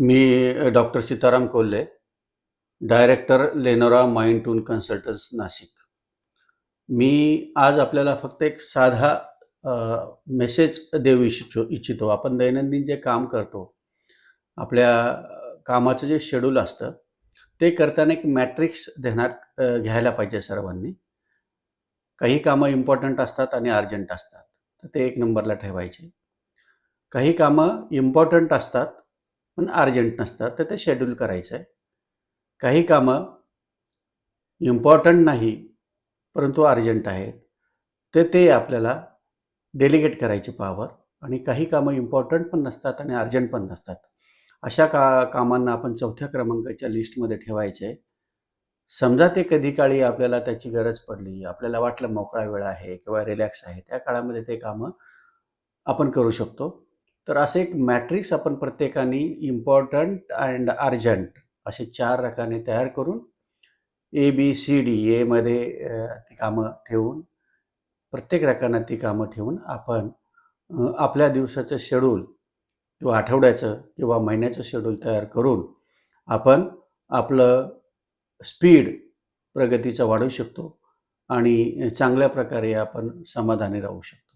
मी doctor Sitaram Kolhe director Lenora mind toon consultants Nashik. मी आज आपल्याला फक्त एक साधा मेसेज देऊ इच्छितो इच्छितो. आपण दैनंदिन जे काम करतो आपल्या कामाचं जे शेड्यूल असतं ते करताना एक मॅट्रिक्स ध्यानात घ्यायला पाहिजे सर्वांनी. काही कामं इम्पॉर्टंट असतात आणि अर्जंट असतात. तर ते एक नंबरला ठेवायचे. काही कामं इम्पॉर्टंट असतात पण अर्जंट नसतात तर ते शेड्यूल करायचं आहे. काही कामं इम्पॉर्टंट नाही परंतु अर्जंट आहेत. तर ते आपल्याला डेलिगेट करायची पावर आणि काही कामं इम्पॉर्टंट पण नसतात आणि अर्जंट पण नसतात. अशा का कामांना आपण चौथ्या क्रमांकाच्या लिस्टमध्ये ठेवायचे आहे. समजा ते कधी काळी आपल्याला त्याची गरज पडली आपल्याला वाटलं मोकळा वेळ आहे किंवा रिलॅक्स आहे त्या काळामध्ये ते कामं आपण करू शकतो. तर असं एक मॅट्रिक्स आपण प्रत्येकाने इम्पॉर्टंट अँड अर्जंट असे चार रकाने तयार करून ए बी सी डी एमध्ये ती कामं ठेवून प्रत्येक रकाना ती कामं ठेवून आपण आपल्या दिवसाचं शेड्यूल किंवा आठवड्याचं किंवा महिन्याचं शेड्यूल तयार करून आपण आपलं स्पीड प्रगतीचं वाढवू शकतो आणि चांगल्या प्रकारे आपण समाधानी राहू शकतो.